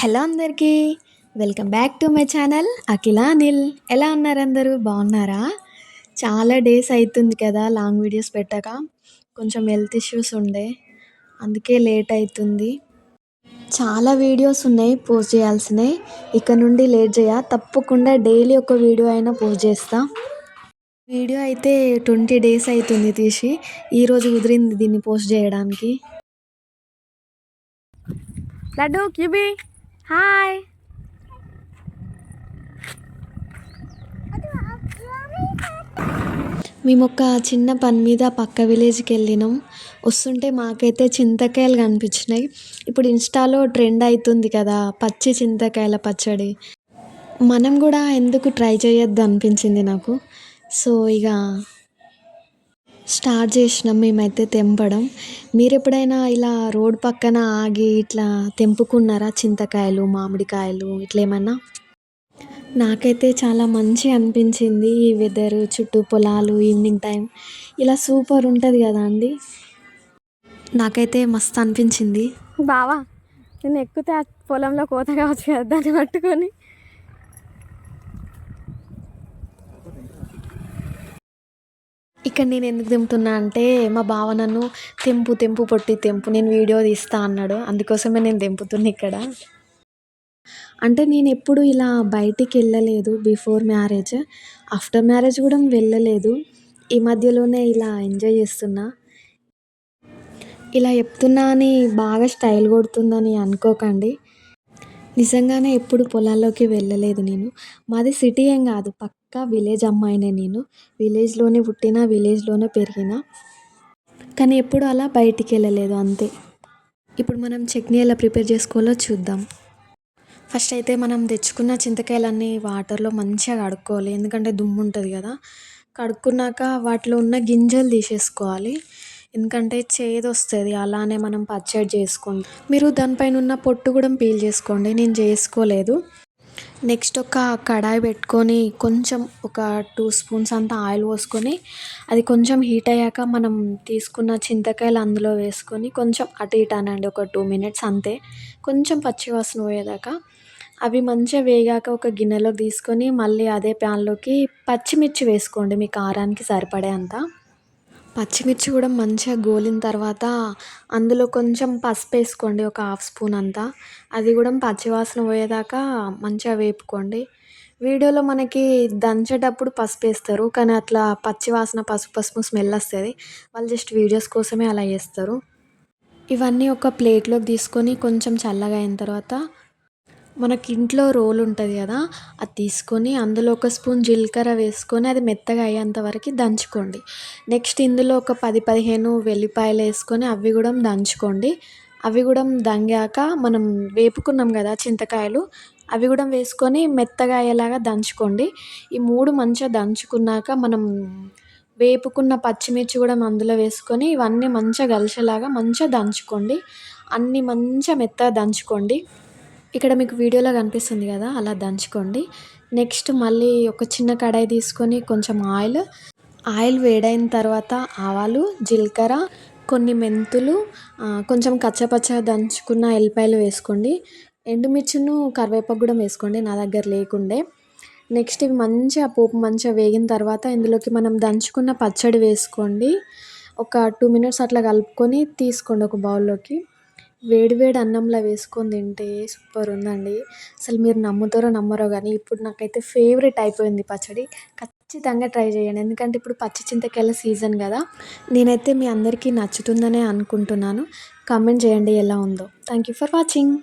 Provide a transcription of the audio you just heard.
Hello అందరికీ. Welcome back to my channel Akhila Anil. ఎలా ఉన్నారు అందరూ? బాగున్నారా? చాలా డేస్ అవుతుంది కదా లాంగ్ వీడియోస్ పెట్టక. కొంచెం హెల్త్ ఇష్యూస్ ఉండే. అందుకే లేట్ అవుతుంది చాలా వీడియోస్ ఉన్నాయి పోస్ట్ చేయాల్సినవి ఇక నుండి లేట్ చేయ. తప్పకుండా డైలీ ఒక వీడియో అయినా పోస్ట్ చేస్తా. వీడియో అయితే ట్వంటీ డేస్ అవుతుంది తీసి. ఈరోజు కుదిరింది దీన్ని పోస్ట్ చేయడానికి. లడ్డు క్యూబీ హాయ్ మేము ఒక చిన్న పని మీద పక్క విలేజ్కి వెళ్ళినాం. వస్తుంటే మాకైతే చింతకాయలు కనిపించినాయి. ఇప్పుడు ఇన్స్టాలో ట్రెండ్ అవుతుంది కదా పచ్చి చింతకాయల పచ్చడి. మనం కూడా ఎందుకు ట్రై చేయొద్దు అనిపించింది నాకు. సో ఇక స్టార్ట్ చేసినాం మేమైతే తెంపడం. మీరు ఎప్పుడైనా ఇలా రోడ్ పక్కన ఆగి ఇట్లా తెంపుకున్నారా? చింతకాయలు మామిడికాయలు ఇట్లా ఏమన్నా నాకైతే చాలా మంచి అనిపించింది ఈ వెదర్ చుట్టూ పొలాలు ఈవినింగ్ టైం ఇలా సూపర్ ఉంటుంది కదా అండి? నాకైతే మస్తు అనిపించింది. బావా నేను ఎక్కితే పొలంలో కోత కావచ్చు కదా దాన్ని పట్టుకొని. ఇక్కడ నేను ఎందుకు తెంపుతున్నా అంటే మా బావ నన్ను తెంపు తెంపు పొట్టి తెంపు నేను వీడియో తీస్తా అన్నాడు. అందుకోసమే నేను తెంపుతున్నా ఇక్కడ. అంటే నేను ఎప్పుడు ఇలా బయటికి వెళ్ళలేదు బిఫోర్ మ్యారేజ్. ఆఫ్టర్ మ్యారేజ్ కూడా వెళ్ళలేదు. ఈ మధ్యలోనే ఇలా ఎంజాయ్ చేస్తున్నా. ఇలా చెప్తున్నా అని బాగా స్టైల్ కొడుతుందని అనుకోకండి. నిజంగానే ఎప్పుడు పొలాల్లోకి వెళ్ళలేదు నేను. మాది సిటీ ఏం కాదు పక్కా విలేజ్ అమ్మాయినే నేను. విలేజ్లోనే పుట్టిన విలేజ్లోనే పెరిగిన. కానీ ఎప్పుడు అలా బయటికి వెళ్ళలేదు అంతే. ఇప్పుడు మనం చట్నీ ఎలా ప్రిపేర్ చేసుకోవాలో చూద్దాం. ఫస్ట్ అయితే మనం తెచ్చుకున్న చింతకాయలన్నీ వాటర్లో మంచిగా కడుక్కోవాలి. ఎందుకంటే దుమ్ము ఉంటుంది కదా. కడుక్కున్నాక వాటిలో ఉన్న గింజలు తీసేసుకోవాలి. ఎందుకంటే చేదు వస్తుంది అలానే మనం పచ్చడి చేసుకోండి మీరు దానిపైన ఉన్న పొట్టు కూడా పీల్ చేసుకోండి నేను చేసుకోలేదు. నెక్స్ట్ ఒక కడాయి పెట్టుకొని కొంచెం ఒక టూ స్పూన్స్ అంత ఆయిల్ పోసుకొని అది కొంచెం హీట్ అయ్యాక మనం తీసుకున్న చింతకాయలు అందులో వేసుకొని కొంచెం అటు ఇటు అనండి ఒక టూ మినిట్స్ అంతే. కొంచెం పచ్చివాసన పోయేదాకా. అవి మంచిగా వేగాక ఒక గిన్నెలోకి తీసుకొని మళ్ళీ అదే ప్యాన్లోకి పచ్చిమిర్చి వేసుకోండి మీ కారానికి సరిపడే అంతా పచ్చిమిర్చి కూడా మంచిగా గోలిన తర్వాత అందులో కొంచెం పసుపు వేసుకోండి ఒక హాఫ్ స్పూన్ అంతా. అది కూడా పచ్చివాసన పోయేదాకా మంచిగా వేపుకోండి. వీడియోలో మనకి దంచేటప్పుడు పసుపు వేస్తారు కానీ అట్లా పచ్చివాసన పసుపు పసుపు స్మెల్ వస్తుంది. వాళ్ళు జస్ట్ వీడియోస్ కోసమే అలా చేస్తారు. ఇవన్నీ ఒక ప్లేట్లోకి తీసుకొని కొంచెం చల్లగా అయిన తర్వాత మనకి ఇంట్లో రోలు ఉంటుంది కదా అది తీసుకొని అందులో ఒక స్పూన్ జీలకర్ర వేసుకొని అది మెత్తగా అయ్యేంత వరకు దంచుకోండి. నెక్స్ట్ ఇందులో ఒక పది పదిహేను వెల్లిపాయలు వేసుకొని అవి కూడా దంచుకోండి. అవి కూడా దంగాక మనం వేపుకున్నాం కదా చింతకాయలు అవి కూడా వేసుకొని మెత్తగా అయ్యేలాగా దంచుకోండి. ఈ మూడు మంచిగా దంచుకున్నాక మనం వేపుకున్న పచ్చిమిర్చి కూడా అందులో వేసుకొని ఇవన్నీ మంచిగా కలిసేలాగా మంచిగా దంచుకోండి. అన్నీ మంచిగా మెత్తగా దంచుకోండి. ఇక్కడ మీకు వీడియోలో కనిపిస్తుంది కదా అలా దంచుకోండి. నెక్స్ట్ మళ్ళీ ఒక చిన్న కడాయి తీసుకొని కొంచెం ఆయిల్. ఆయిల్ వేడైన తర్వాత ఆవాలు జీలకర్ర కొన్ని మెంతులు కొంచెం కచ్చపచ్చ దంచుకున్న ఎల్లిపాయలు వేసుకోండి. ఎండుమిర్చిను కరివేపాకు కూడా వేసుకోండి నా దగ్గర లేకుండే. నెక్స్ట్ ఇవి మంచిగా పోపు మంచిగా వేగిన తర్వాత ఇందులోకి మనం దంచుకున్న పచ్చడి వేసుకోండి. ఒక టూ మినిట్స్ అట్లా కలుపుకొని తీసుకోండి ఒక బౌల్లోకి. వేడి వేడి అన్నంలో వేసుకొని తింటే సూపర్ ఉందండి. అసలు మీరు నమ్ముతారో నమ్మరో కానీ ఇప్పుడు నాకైతే ఫేవరెట్ అయిపోయింది పచ్చడి. ఖచ్చితంగా ట్రై చేయండి. ఎందుకంటే ఇప్పుడు పచ్చి చింతకాయల సీజన్ కదా. నేనైతే మీ అందరికీ నచ్చుతుందనే అనుకుంటున్నాను. కామెంట్ చేయండి ఎలా ఉందో. Thank you for watching.